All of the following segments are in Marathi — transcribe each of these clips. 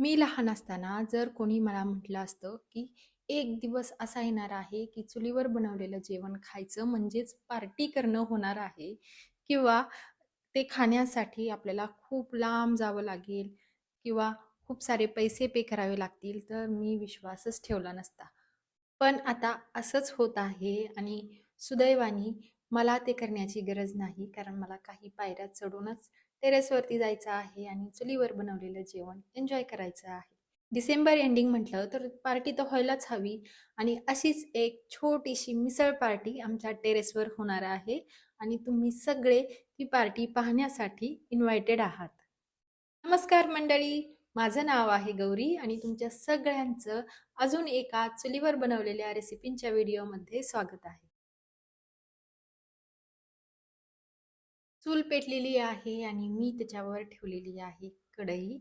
मी लहान असताना जर कोणी मला म्हटलं असतं, की एक दिवस असा येणार आहे, की चुलीवर बनवलेलं जेवण खायचं म्हणजेच पार्टी करणं होणार आहे किंवा ते खाण्यासाठी आपल्याला खूप लांब जावं लागेल किंवा खूप सारे पैसे पे करावे लागतील, तर मी विश्वासच ठेवला नसता. पण आता असंच होत आहे आणि सुदैवाने मला ते करण्याची गरज नाही, कारण मला काही पायऱ्या चढूनच टेरेसवरती जायचं आहे आणि चुलीवर बनवलेलं जेवण एन्जॉय करायचं आहे. डिसेंबर एंडिंग म्हटलं तर पार्टी तर व्हायलाच हवी आणि अशीच एक छोटीशी मिसळ पार्टी आमच्या टेरेसवर होणार आहे आणि तुम्ही सगळे ती पार्टी पाहण्यासाठी इन्व्हायटेड आहात. नमस्कार मंडळी, माझं नाव आहे गौरी आणि तुमच्या सगळ्यांचं अजून एका चुलीवर बनवलेल्या रेसिपींच्या व्हिडिओमध्ये स्वागत आहे. चूल पेटलेली आहे आणि मी त्याच्यावर ठेवलेली आहे कढई.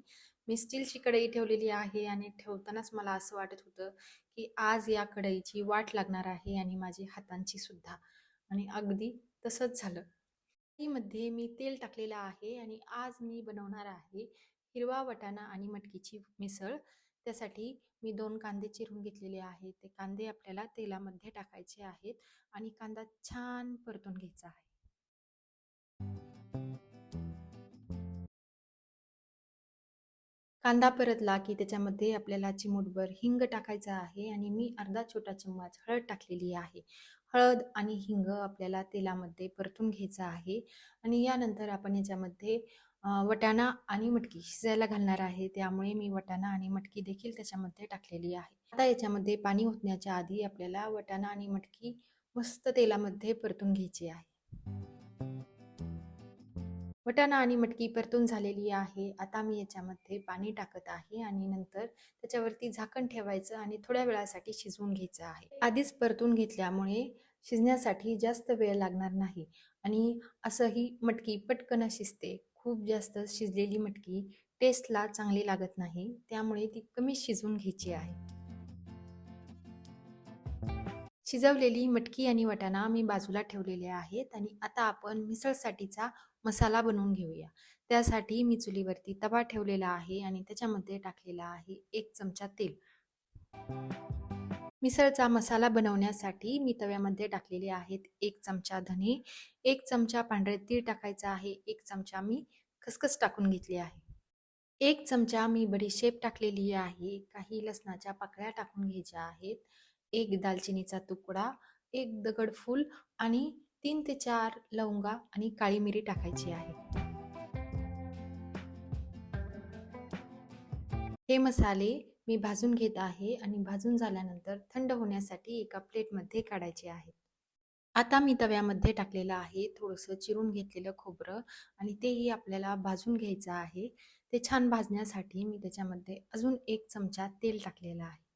मी स्टीलची कढई ठेवलेली आहे आणि ठेवतानाच मला असं वाटत होतं, की आज या कढईची वाट लागणार आहे आणि माझी हातांची सुद्धा आणि अगदी तसंच झालं. कढईमध्ये मी तेल टाकलेलं आहे आणि आज मी बनवणार आहे हिरवा वटाणा आणि मटकीची मिसळ. त्यासाठी मी दोन कांदे चिरून घेतलेले आहेत. ते कांदे आपल्याला तेलामध्ये टाकायचे आहेत आणि कांदा छान परतून घ्यायचा आहे. कांदा परतला की त्याच्यामध्ये आपल्याला चिमूटभर हिंग टाकायचा आहे आणि मी अर्धा छोटा चम्मच हळद टाकलेली आहे. हळद आणि हिंग आपल्याला तेलामध्ये परतून घ्यायचं आहे आणि यानंतर आपण याच्यामध्ये वटाणा आणि मटकी शिजायला घालणार आहे. त्यामुळे मी वटाणा आणि मटकी देखील त्याच्यामध्ये टाकलेली आहे. आता याच्यामध्ये पाणी ओतण्याच्या आधी आपल्याला वटाणा आणि मटकी मस्त तेलामध्ये परतून घ्यायची आहे. वटाणा आणि मटकी परतून झालेली आहे. आता मी याच्यामध्ये पाणी टाकत आहे आणि नंतर त्याच्यावरती झाकण ठेवायचं आणि थोड्या वेळासाठी शिजवून घ्यायचं आहे. आधीच परतून घेतल्यामुळे शिजण्यासाठी जास्त वेळ लागणार नाही आणि असंही मटकी पटकन शिजते. खूप जास्त शिजलेली मटकी टेस्टला चांगली लागत नाही. त्यामुळे ती कमी शिजवून घ्यायची आहे. शिजवलेली मटकी आणि वटाणा मी बाजूला ठेवलेले आहेत आणि आता आपण मिसळसाठीचा मसाला बनवून घेऊया. त्यासाठी मी चुलीवरती तवा ठेवलेला आहे आणि त्याच्यामध्ये टाकलेला आहे एक चमचा तेल. मिसळचा मसाला बनवण्यासाठी मी तव्यामध्ये टाकलेले आहेत एक चमचा धने, एक चमचा पांढरे तीळ टाकायचा आहे, एक चमचा मी खसखस टाकून घेतली आहे. एक चमचा मी बडीशेप टाकलेली आहे. काही लसणाच्या पाकळ्या टाकून घ्यायच्या आहेत. एक दालचिनीचा तुकडा, एक दगडफूल आणि तीन ते चार लवंगा आणि काळी मिरी टाकायची आहे. हे मसाले मी भाजून घेत आहे आणि भाजून झाल्यानंतर थंड होण्यासाठी एका प्लेटमध्ये काढायचे आहेत. आता मी तव्यामध्ये टाकलेलं आहे थोडंसं चिरून घेतलेलं खोबरं आणि तेही आपल्याला भाजून घ्यायचं आहे. ते छान भाजण्यासाठी मी त्याच्यामध्ये अजून एक चमचा तेल टाकलेलं आहे.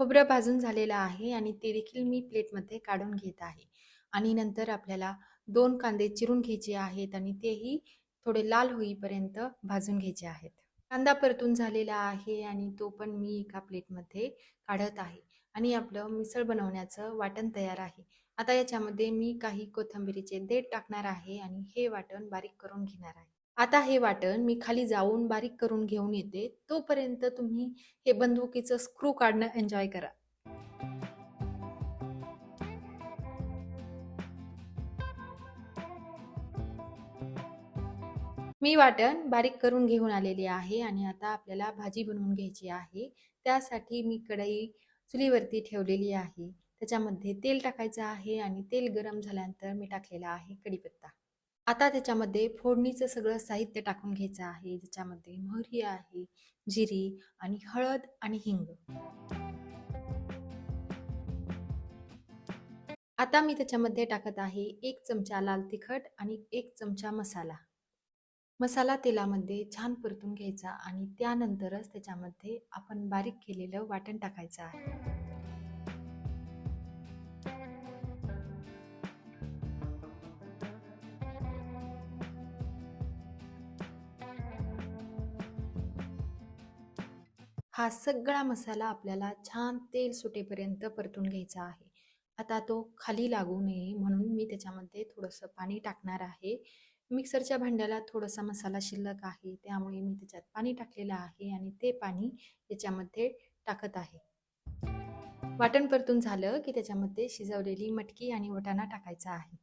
खोबरं भाजून झालेलं आहे आणि ते देखील मी प्लेटमध्ये काढून घेत आहे आणि नंतर आपल्याला दोन कांदे चिरून घ्यायचे आहेत आणि तेही थोडे लाल होईपर्यंत भाजून घ्यायचे आहेत. कांदा परतून झालेला आहे आणि तो पण मी एका प्लेटमध्ये काढत आहे आणि आपलं मिसळ बनवण्याचं वाटण तयार आहे. आता याच्यामध्ये मी काही कोथिंबिरीचे देठ टाकणार आहे आणि हे वाटण बारीक करून घेणार आहे. आता हे वाटण मी खाली जाऊन बारीक करून घेऊन येते. तोपर्यंत तुम्ही हे बंदुकीचं स्क्रू काढणं एन्जॉय करा. मी वाटण बारीक करून घेऊन आलेली आहे आणि आता आपल्याला भाजी बनवून घ्यायची आहे. त्यासाठी मी कढई चुलीवरती ठेवलेली आहे. त्याच्यामध्ये तेल टाकायचं आहे आणि तेल गरम झाल्यानंतर मी टाकलेला आहे कढीपत्ता. आता त्याच्यामध्ये फोडणीचं सगळं साहित्य टाकून घ्यायचं आहे. ज्याच्यामध्ये मोहरी आहे, जिरी आणि हळद आणि हिंग. आता मी त्याच्यामध्ये टाकत आहे एक चमचा लाल तिखट आणि एक चमचा मसाला. मसाला तेलामध्ये छान परतून घ्यायचा आणि त्यानंतरच त्याच्यामध्ये आपण बारीक केलेलं वाटण टाकायचं आहे. हा सगळा मसाला आपल्याला छान तेल सुटेपर्यंत परतून घ्यायचा आहे. आता तो खाली लागू नये म्हणून मी त्याच्यामध्ये थोडंसं पाणी टाकणार आहे. मिक्सरच्या भांड्याला थोडासा मसाला शिल्लक आहे त्यामुळे मी त्याच्यात पाणी टाकलेलं आहे आणि ते पाणी याच्यामध्ये टाकत आहे वाटण परतून झालं की त्याच्यामध्ये शिजवलेली मटकी आणि वटाणा टाकायचा आहे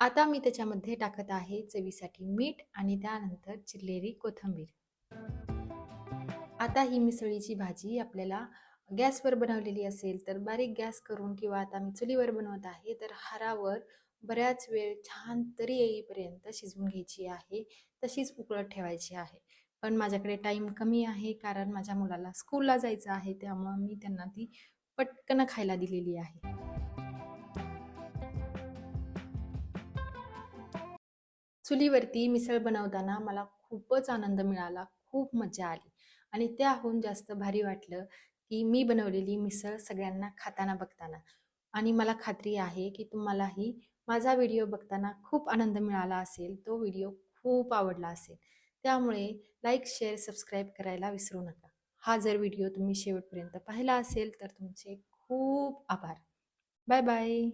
आता मी त्याच्यामध्ये टाकत आहे चवीसाठी मीठ आणि त्यानंतर चिरलेली कोथिंबीर. आता ही मिसळीची भाजी आपल्याला गॅसवर बनवलेली असेल तर बारीक गॅस करून किंवा आता मी चुलीवर बनवत आहे तर हारावर बऱ्याच वेळ छान तरी येईपर्यंत शिजवून घ्यायची आहे. तशीच उकळत ठेवायची आहे. पण माझ्याकडे टाईम कमी आहे कारण माझ्या मुलाला स्कूलला जायचं आहे त्यामुळं मी त्यांना ती पटकन खायला दिलेली आहे. चुलीवरती मिसळ बनवताना मला खूपच आनंद मिळाला खूप मजा आली. आणि त्याहून जास्त भारी वाटलं की मी बनवलेली मिसळ सगळ्यांना खाताना बघताना. आणि मला खात्री आहे की तुम्हालाही माझा व्हिडिओ बघताना खूप आनंद मिळाला असेल तो व्हिडिओ खूप आवडला असेल. त्यामुळे लाईक शेअर सबस्क्राईब करायला विसरू नका. हा जर व्हिडिओ तुम्ही शेवटपर्यंत पाहिला असेल तर तुमचे खूप आभार. Bye bye.